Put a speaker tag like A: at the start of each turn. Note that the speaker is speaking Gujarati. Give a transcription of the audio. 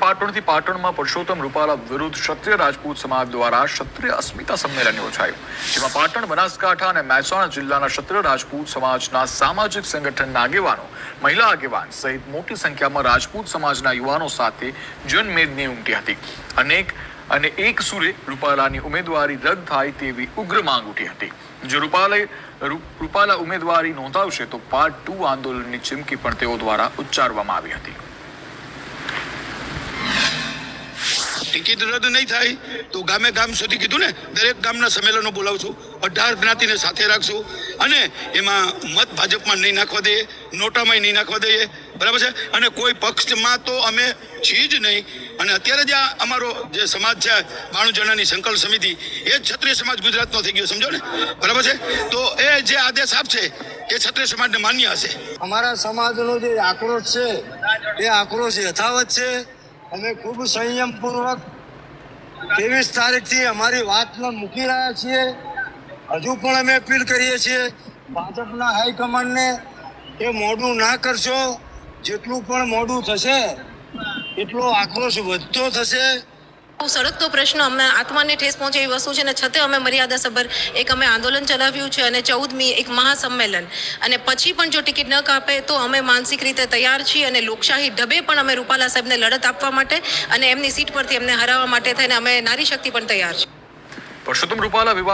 A: પાટણથી પાટણમાં પરસોત્તમ રૂપાલા વિરુદ્ધ ક્ષત્રિય રાજપૂત સમાજ દ્વારા ક્ષત્રિય અસ્મિતા સંમેલન યોજાયું. જેમાં પાટણ, બનાસકાંઠા અને મહેસાણા જિલ્લાના ક્ષત્રિય રાજપૂત સમાજના સામાજિક સંગઠનના આગેવાનો, મહિલા આગેવાન સહિત મોટી સંખ્યામાં રાજપૂત સમાજના યુવાનો સાથે જનમેદની ઉમટી હતી. અનેક અને એક સુરે રૂપાલાની ઉમેદવારી રદ થાય તેવી ઉગ્ર માંગ ઉઠી હતી. જો રૂપાલે રૂપાલા ઉમેદવારી નોંધાવશે તો પાર્ટ ટુ આંદોલનની ચીમકી પણ તેઓ દ્વારા ઉચ્ચારવામાં આવી હતી.
B: ટિકિટ રદ નહીં થાય, તો ગામે ગામ સુધી કીધું ને, દરેક ગામના સંમેલનો બોલાવશું અઢાર જ્ઞાતિને સાથે રાખશું અને એમાં મત ભાજપમાં નહીં નાખવા દઈએ નોટામાં નહીં નાખવા દઈએ, બરાબર છે? અને કોઈ પક્ષમાં તો અમે છીએ જ નહીં. અને અત્યારે જે અમારો જે સમાજ છે, બાણું જણાની સંકલ્પ સમિતિ, એ જ ક્ષત્રિય સમાજ ગુજરાતનો થઈ ગયો, સમજો ને? બરાબર છે? તો એ જે આદેશ આપશે, એ ક્ષત્રિય સમાજને માન્ય હશે.
C: અમારા સમાજનો જે આક્રોશ છે, એ આક્રોશ યથાવત છે. અમે ખૂબ સંયમપૂર્વક ત્રેવીસ તારીખથી અમારી વાતને મૂકી રહ્યા છીએ. હજુ પણ અમે અપીલ કરીએ છીએ ભાજપના હાઈકમાન્ડને કે મોડું ના કરશો. જેટલું પણ મોડું થશે, એટલો આક્રોશ વધતો થશે.
D: સળગતો પ્રશ્ન અમે આત્માને ઠેસ પહોંચે એવી વસ્તુ છે અને છતાં અમે મર્યાદાસભર એક અમે આંદોલન ચલાવ્યું છે અને ચૌદમી એક મહાસંમેલન. અને પછી પણ જો ટિકિટ ન કાપે તો અમે માનસિક રીતે તૈયાર છીએ અને લોકશાહી ઢબે પણ અમે રૂપાલા સાહેબને લડત આપવા માટે અને એમની સીટ પરથી એમને હરાવવા માટે થઈને અમે નારી શક્તિ પણ તૈયાર છીએ.